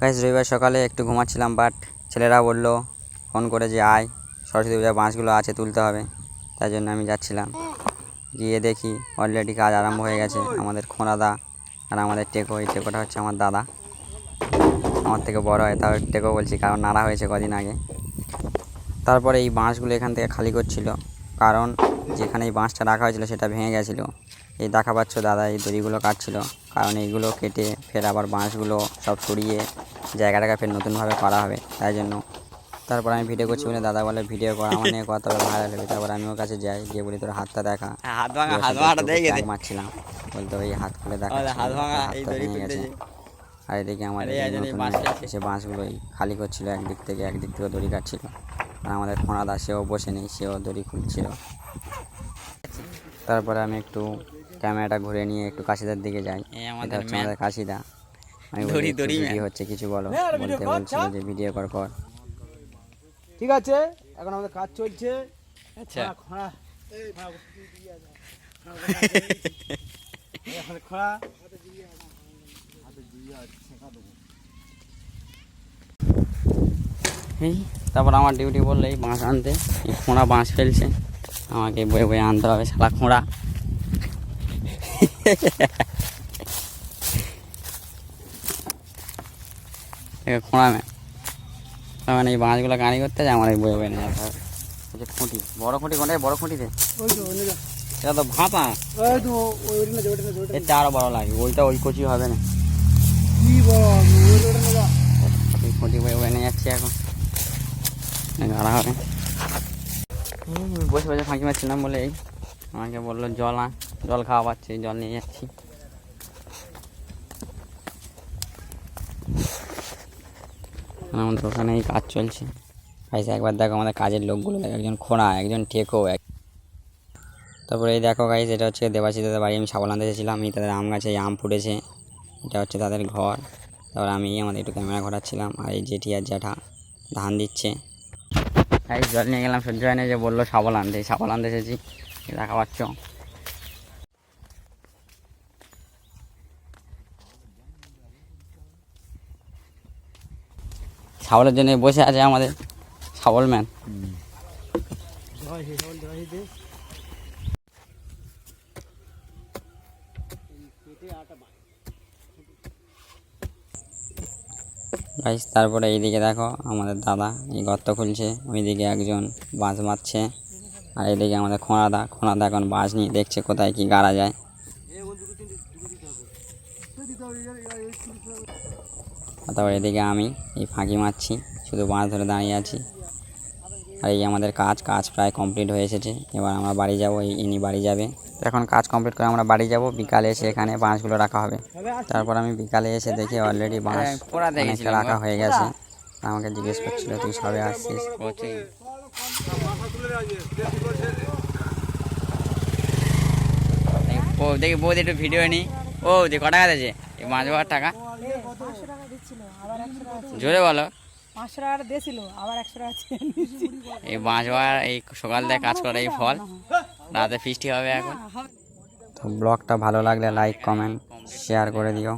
Guys রবিবার সকালে একটু ঘুমাচ্ছিলাম বাট ছেলেরা বলল ফোন করে যে আয়। সরস্বতী পূজার বাঁশগুলো আছে, তুলতে হবে। তাই জন্য আমি যাচ্ছিলাম। গিয়ে দেখি অলরেডি কাজ আরম্ভ হয়ে গেছে, আমাদের খোঁড়াদা আর আমাদের টেকো। এই টেকোটা হচ্ছে আমার দাদা। আমার থেকে বড় হয়, তাও টেকো বলছি, কারণ নাড়া হয়েছে কদিন আগে। তারপরে এই বাঁশগুলো এখান থেকে খালি করছিল। কারণ যেখানে এই বাঁশটা রাখা হয়েছিল সেটা ভেঙে গেছিল। এই দেখা পাচ্ছ দাদা এই দড়িগুলো কাটছিল। কারণ এইগুলো কেটে ফের আবার বাঁশগুলো সব সরিয়ে জায়গাটাকে ফের নতুনভাবে করা হবে তাই জন্য। তারপর আমি ভিডিও করছি বলে দাদা বলে ভিডিও করা আমার নিয়ে কত ভাইরাল হবে তারপর আমি ওর কাছে যাই গিয়ে বলি তোর হাতটা দেখা। tag মারছিলাম। বলতো ওই হাত খুলে দেখা এই আর এদিকে আমার এই এই এই। সে বাঁশগুলোই খালি করছিল একদিক থেকে একদিক থেকে দড়ি কাটছিল। আর আমাদের খোঁড়াদা সেও বসে নেই সেও দড়ি খুলছিল। তারপরে আমি একটু ক্যামেরাটা ঘুরে নিয়ে একটু কাশিদার দিকে যাই। এটা আমাদের হচ্ছে আমাদের কাশিদা। আমি দড়ি, বলি ভিডিও হচ্ছে কিছু বলো। বলতে বলছিল যে ভিডিও কর কর। ঠিক আছে এখন আমাদের কাজ চলছে। আচ্ছা। খোঁড়া, খোঁড়া। খোঁড়া এই তারপর আমার ডিউটি বলল এই বাঁশ আনতে। এই খোঁড়া বাঁশ ফেলছে। আমাকে বয়ে বয়ে আনতে হবে শালা খোঁড়া। খোঁড়া ম্যান মানে এই বাঁশগুলো কানি করতে যায় আমার এই বয়ে বয়ে নিয়ে যেতে হবে। যে খুঁটি বড় খুঁটি কোনটায় বড় খুঁটিতে? এটা তো ভাপা। চেয়ে আরও বড় লাগে ওইটা ওই কচি হবে না। কি বড় ওইটা ওইটা না এই খুঁটি বয়ে বয়ে নিয়ে যাচ্ছি এখন গাড়া হবে বসে ফাঁকি মারছিলাম বলে এই। আমাকে বলল, জল আন, জল খাওয়া পাচ্ছি, জল নিয়ে যাচ্ছি। আর আমাদের ওখানে এই কাজ চলছে। গাইস একবার দেখো আমাদের কাজের লোকগুলো, দেখো একজন খোঁড়া, একজন ঠেকো, এক তারপরে এই দেখো গাইস এটা হচ্ছে দেবাশী দাদের বাড়ি, আমি সাবল আনতে আমি তাদের আম গাছে আম ফুটেছে। এটা হচ্ছে তাদের ঘর। তারপর আমি আমাদের একটু ক্যামেরা ঘোরাচ্ছিলাম, আর এই জেঠি আর জ্যাঠা ধান দিচ্ছে। এই জল নিয়ে গেলাম, সহ্য হয় না যে বলল সাবল আনতে সাবল আনতে এসেছি। দেখা পাচ্ছ। সাবলের জন্য বসে আছে আমাদের সাবল ম্যান। জয় গাইস তারপরে এইদিকে দেখো, আমাদের দাদা এই গর্ত খুলছে, ওইদিকে একজন বাঁশ মারছে আর এইদিকে আমাদের খোঁড়াদা খোঁড়াদা এখন বাঁশ নিয়ে দেখছে কোথায় কি গাড়া যায়। তারপর এদিকে আমি এই ফাঁকি মারছি, শুধু বাঁশ ধরে দাঁড়িয়ে আছি। আর এই আমাদের কাজ কাজ প্রায় কমপ্লিট হয়ে এসেছে, এবার আমরা বাড়ি যাব, এই ইনি বাড়ি যাবে। এখন কাজ কমপ্লিট করে আমরা বাড়ি যাব। বিকালে এসে এখানে বাঁশগুলো রাখা হবে। তারপর আমি বিকালে এসে দেখি অলরেডি বাঁশ হ্যাঁ, অনেকটা রাখা হয়ে গেছে। আমাকে জিজ্ঞেস করছিল তুই সবে আসছিস? ও দেখি বৌদি একটু ভিডিও নি ও যে কটা টাকা আছে? এই মাছ বাবার টাকা। জোরে বলো। পাঁচশো টাকা দিয়েছিল আবার একশো টাকা এই মাছ বাবার এই সকাল থেকে কাজ করে এই ফল। রাতে ফিস্টি হবে এখন। তো ব্লগটা ভালো লাগলে লাইক কমেন্ট শেয়ার করে দিও।